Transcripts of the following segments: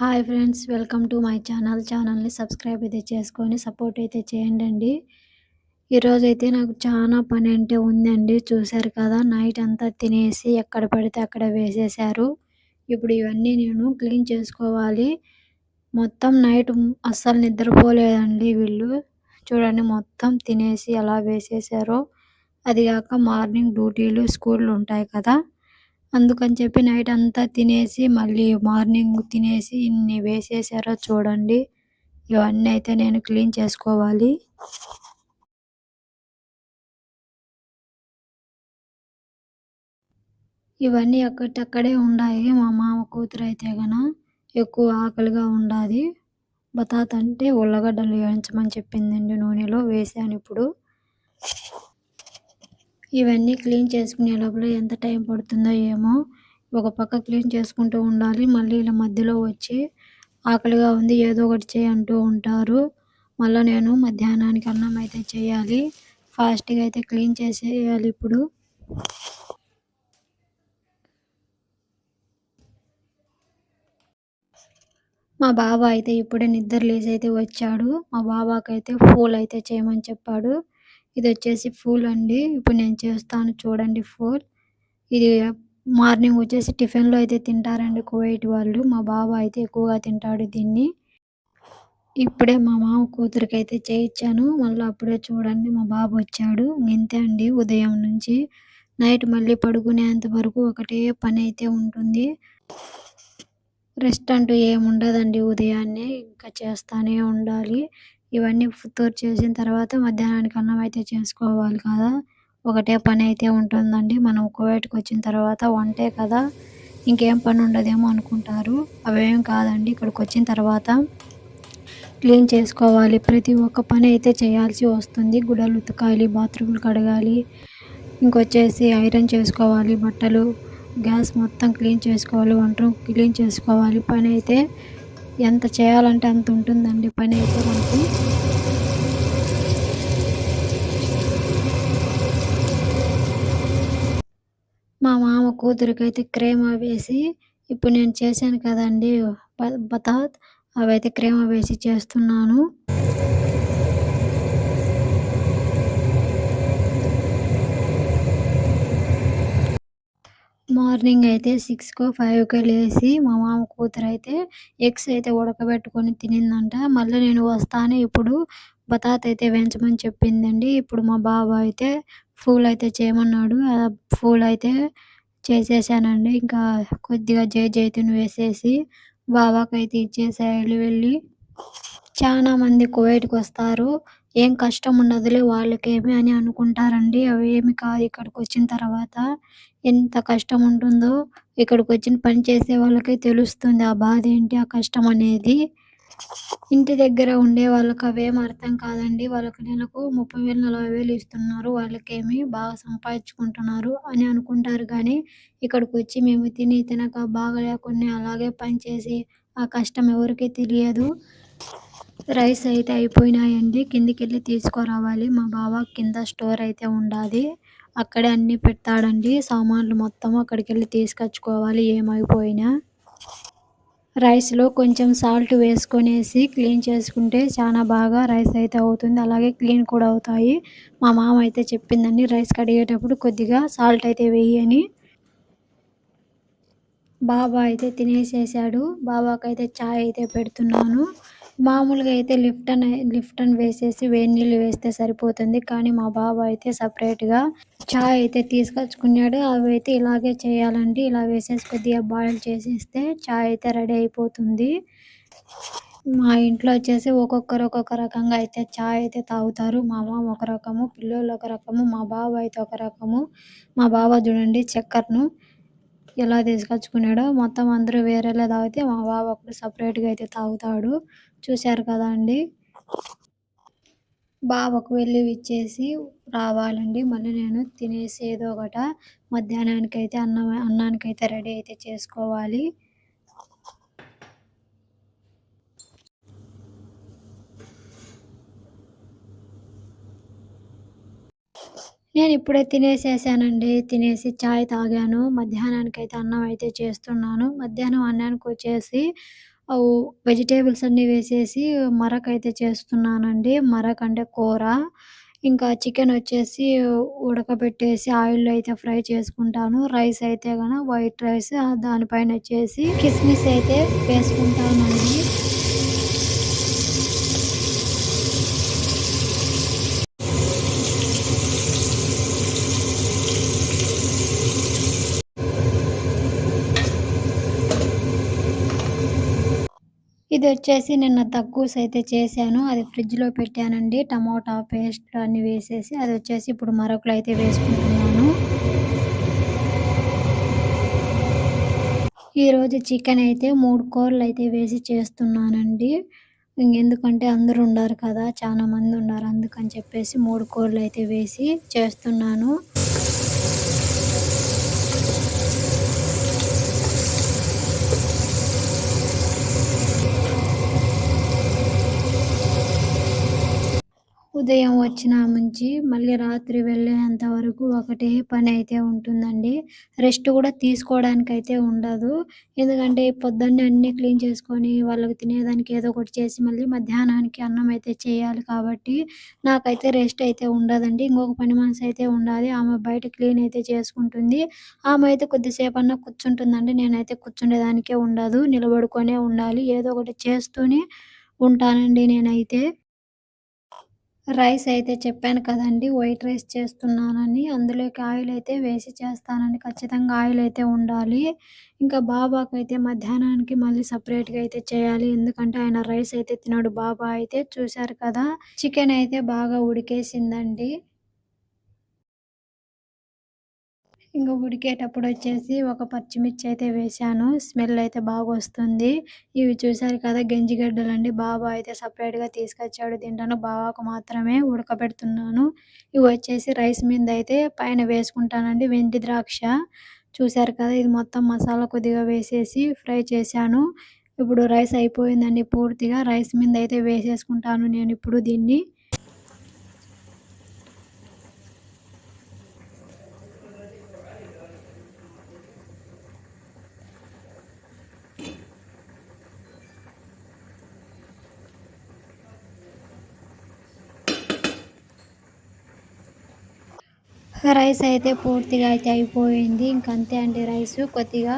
Hi friends welcome to my channel. ఛానల్ని subscribe అయితే చేసుకొని సపోర్ట్ అయితే చేయండి అండి ఈరోజైతే నాకు చాలా పని అంటే ఉందండి. చూశారు కదా నైట్ అంతా తినేసి ఎక్కడ పడితే అక్కడ వేసేసారు ఇప్పుడు ఇవన్నీ నేను క్లీన్ చేసుకోవాలి. మొత్తం నైట్ అస్సలు నిద్రపోలేదండి వీళ్ళు. చూడండి మొత్తం తినేసి ఎలా వేసేసారో అది కాక మార్నింగ్ డ్యూటీలు స్కూళ్ళు ఉంటాయి కదా. అందుకని చెప్పి నైట్ అంతా తినేసి మళ్ళీ మార్నింగ్ తినేసి ఇన్ని వేసేసారో చూడండి. ఇవన్నీ అయితే నేను క్లీన్ చేసుకోవాలి. ఇవన్నీ అక్కడక్కడే ఉన్నాయి మా మామ కూతురు అయితే గన ఎక్కువ ఆకలిగా ఉండాది. బతాత్ అంటే ఉల్లగడ్డలు వేయించమని చెప్పిందండి నూనెలో వేసాను ఇప్పుడు. ఇవన్నీ క్లీన్ చేసుకునే లోపల ఎంత టైం పడుతుందో ఏమో ఒక పక్క క్లీన్ చేసుకుంటూ ఉండాలి. మళ్ళీ ఇలా మధ్యలో వచ్చి ఆకలిగా ఉంది ఏదో ఒకటి చేయి అంటూ ఉంటారు. మళ్ళీ నేను మధ్యాహ్నానికి అన్నం అయితే చేయాలి. ఫాస్ట్గా అయితే క్లీన్ చేసేయాలి ఇప్పుడు. మా బాబా అయితే ఇప్పుడే నిద్ర లేచి అయితే వచ్చాడు. మా బాబాకైతే ఫూల్ అయితే చేయమని చెప్పాడు. ఇది వచ్చేసి ఫూల్ అండి. ఇప్పుడు నేను చేస్తాను చూడండి ఫుల్ ఇది మార్నింగ్ వచ్చేసి టిఫిన్లో అయితే తింటారండి కువైట్ వాళ్ళు. మా బాబా అయితే ఎక్కువగా తింటాడు దీన్ని. ఇప్పుడే మా మామ కూతురికి అయితే చేయించాను. మళ్ళీ అప్పుడే చూడండి మా బాబు వచ్చాడు. ఇంతే అండి ఉదయం నుంచి. నైట్ మళ్ళీ పడుకునేంత వరకు ఒకటే పని అయితే ఉంటుంది. రెస్ట్ అంటూ ఏముండదండి ఉదయాన్నే. ఇంకా చేస్తానే ఉండాలి. ఇవన్నీ ఫుతూర్ చేసిన తర్వాత మధ్యాహ్నానికి అన్నం అయితే చేసుకోవాలి కదా. ఒకటే పని అయితే ఉంటుందండి. మనం కువైట్కి వచ్చిన తర్వాత వంటే కదా. ఇంకేం పని ఉండదేమో అనుకుంటారు. అవేం కాదండి. ఇక్కడికి వచ్చిన తర్వాత క్లీన్ చేసుకోవాలి. ప్రతి ఒక్క పని అయితే చేయాల్సి వస్తుంది. గుడలు ఉతకాలి బాత్రూమ్లు కడగాలి ఇంకొచ్చేసి ఐరన్ చేసుకోవాలి బట్టలు గ్యాస్ మొత్తం క్లీన్ చేసుకోవాలి వంట క్లీన్ చేసుకోవాలి. పని అయితే ఎంత చేయాలంటే అంత ఉంటుందండి. పని అయితే మనకి మా మామ కూతురికైతే క్రేమ వేసి ఇప్పుడు నేను చేశాను కదండి బతాత్ అవైతే క్రేమ వేసి చేస్తున్నాను. మార్నింగ్ అయితే సిక్స్కో ఫైవ్కో లేచి మా మామ కూతురు అయితే ఎగ్స్ అయితే ఉడకబెట్టుకొని తినిందంట. మళ్ళీ నేను వస్తాను ఇప్పుడు బతాత్ అయితే వేయించమని చెప్పిందండి. ఇప్పుడు మా బాబు అయితే ఫూల్ అయితే చేయమన్నాడు. ఫూల్ అయితే చేసేసానండి. ఇంకా కొద్దిగా జై జైతుని వేసేసి బాబాకైతే అయితే ఇచ్చేసేయాలి వెళ్ళి చాలా మంది కువైట్కి వస్తారు. ఏం కష్టం ఉండదులే వాళ్ళకేమి అని అనుకుంటారండి. అవి ఏమి కాదు. ఇక్కడికి వచ్చిన తర్వాత ఎంత కష్టం ఉంటుందో ఇక్కడికి వచ్చిన పని చేసే వాళ్ళకే తెలుస్తుంది ఆ బాధ ఏంటి ఆ కష్టం అనేది. ఇంటి దగ్గర ఉండే వాళ్ళకి అవేం అర్థం కాదండి. వాళ్ళకి నెలకు ముప్పై వేలు నలభై వేలు ఇస్తున్నారు. వాళ్ళకేమి బాగా సంపాదించుకుంటున్నారు అని అనుకుంటారు కానీ ఇక్కడికి వచ్చి మేము తిని తినక బాగా లేకుండా అలాగే పని చేసి ఆ కష్టం ఎవరికీ తెలియదు. రైస్ అయితే అయిపోయినాయండి. కిందికెళ్ళి తీసుకురావాలి. మా బావ కింద స్టోర్ అయితే ఉండాలి అక్కడే అన్నీ పెడతాడండి. సామాన్లు మొత్తం అక్కడికెళ్ళి తీసుకొచ్చుకోవాలి. ఏమైపోయినా. రైస్లో కొంచెం సాల్ట్ వేసుకొనేసి క్లీన్ చేసుకుంటే చాలా బాగా రైస్ అయితే అవుతుంది. అలాగే క్లీన్ కూడా అవుతాయి. మా మామ అయితే చెప్పిందండి రైస్ కడిగేటప్పుడు కొద్దిగా సాల్ట్ అయితే వేయని బాబా అయితే తినేసేసాడు. బాబాకైతే చాయ్ అయితే పెడుతున్నాను. మామూలుగా అయితే లిఫ్టన్ లిఫ్టన్ వేసేసి వేడి నీళ్ళు వేస్తే సరిపోతుంది. కానీ మా బాబు అయితే సపరేట్గా చాయ్ అయితే తీసుకొచ్చుకున్నాడు. అవి అయితే ఇలాగే చేయాలండి. ఇలా వేసేసి కొద్దిగా బాయిల్ చేసేస్తే చాయ్ అయితే రెడీ అయిపోతుంది. మా ఇంట్లో వచ్చేసి ఒక్కొక్కరు ఒక్కొక్క రకంగా అయితే చాయ్ అయితే తాగుతారు. మా మామ ఒక రకము పిల్లలు ఒక రకము మా బాబు అయితే ఒక రకము. మా బావ చూడండి చక్కెరను ఎలా తీసుకొచ్చుకున్నాడో మొత్తం అందరూ వేరేలా తాగితే మా బాబు ఒకటి సపరేట్గా అయితే తాగుతాడు. చూశారు కదా అండి? బావకు వెళ్ళి ఇచ్చేసి రావాలండి. మళ్ళీ నేను తినేసి ఏదో ఒకట మధ్యాహ్నానికి అయితే అన్నం అన్నానికి అయితే రెడీ అయితే చేసుకోవాలి. నేను ఇప్పుడే తినేసేసానండి తినేసి చాయ్ తాగాను మధ్యాహ్నానికి అయితే అన్నం అయితే చేస్తున్నాను మధ్యాహ్నం అన్నానికి వచ్చేసి వెజిటేబుల్స్ అన్నీ వేసేసి అయితే చేస్తున్నానండి. మరక అంటే కూర. ఇంకా చికెన్ వచ్చేసి ఉడకబెట్టేసి ఆయిల్‌లో అయితే ఫ్రై చేసుకుంటాను. రైస్ అయితే గన వైట్ రైస్ దానిపైన వచ్చేసి కిస్మిస్ అయితే వేసుకుంటానండి. ఇది వచ్చేసి నిన్న దగ్గూస్ అయితే చేశాను. అది ఫ్రిడ్జ్‌లో పెట్టానండి. టమోటా పేస్ట్ అన్నీ వేసేసి అది వచ్చేసి ఇప్పుడు మరొకలు అయితే వేసుకుంటున్నాను. ఈరోజు చికెన్ అయితే మూడు కూరలు అయితే వేసి చేస్తున్నానండి. ఎందుకంటే అందరూ ఉన్నారు కదా! చాలా మంది ఉన్నారు. అందుకని చెప్పేసి మూడు కూరలు అయితే వేసి చేస్తున్నాను. ఉదయం వచ్చిన నుంచి మళ్ళీ రాత్రి వెళ్ళేంత వరకు ఒకటే పని అయితే ఉంటుందండి. రెస్ట్ కూడా తీసుకోవడానికి అయితే ఉండదు. ఎందుకంటే పొద్దున్నే అన్నీ క్లీన్ చేసుకొని వాళ్ళకి తినేదానికి ఏదో ఒకటి చేసి మళ్ళీ మధ్యాహ్నానికి అన్నం అయితే చేయాలి కాబట్టి నాకైతే రెస్ట్ అయితే ఉండదండి. ఇంకొక పని మనసు అయితే ఉండాలి. ఆమె బయట క్లీన్ అయితే చేసుకుంటుంది. ఆమె అయితే కొద్దిసేపన్నా కూర్చుంటుందండి. నేనైతే కూర్చుండేదానికే ఉండదు. నిలబడుకొనే ఉండాలి. ఏదో ఒకటి చేస్తూనే ఉంటానండి నేనైతే. రైస్ అయితే చెప్పాను కదండి వైట్ రైస్ చేస్తున్నానని. అందులోకి ఆయిల్ అయితే వేసి చేస్తానండి. ఖచ్చితంగా ఆయిల్ అయితే ఉండాలి. ఇంకా బాబాకి అయితే మధ్యాహ్నానికి మళ్ళీ సపరేట్గా అయితే చేయాలి. ఎందుకంటే ఆయన రైస్ అయితే తినడు. బాబా అయితే చూశారు కదా! చికెన్ అయితే బాగా ఉడికేసిందండి. ఇంకా ఉడికేటప్పుడు వచ్చేసి ఒక పచ్చిమిర్చి అయితే వేశాను. స్మెల్ అయితే బాగా వస్తుంది ఇవి చూసారు కదా గంజిగడ్డలు అండి బాబా అయితే సపరేట్గా తీసుకొచ్చాడు. తింటాను బాబాకు మాత్రమే ఉడకబెడుతున్నాను. ఇవి వచ్చేసి రైస్ మీద అయితే పైన వేసుకుంటానండి వెండి ద్రాక్ష. చూసారు కదా! ఇది మొత్తం మసాలా కొద్దిగా వేసేసి ఫ్రై చేశాను. ఇప్పుడు రైస్ అయిపోయిందండి పూర్తిగా. రైస్ మీద అయితే వేసేసుకుంటాను నేను ఇప్పుడు దీన్ని. రైస్ అయితే పూర్తిగా అయితే అయిపోయింది. ఇంకంతే అండి రైస్ కొద్దిగా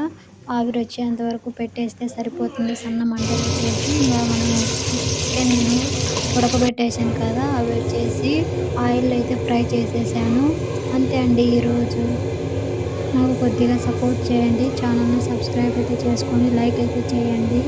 ఆవిరొచ్చేంత వరకు పెట్టేస్తే సరిపోతుంది సన్న మంటలు వచ్చేసి ఇంకా మనం నేను ఉడకబెట్టేసాను కదా! అవి వచ్చేసి ఆయిల్ అయితే ఫ్రై చేసేసాను. అంతే అండి ఈరోజు. నాకు కొద్దిగా సపోర్ట్ చేయండి. ఛానల్‌ని సబ్స్క్రైబ్ అయితే చేసుకొని లైక్ అయితే చేయండి.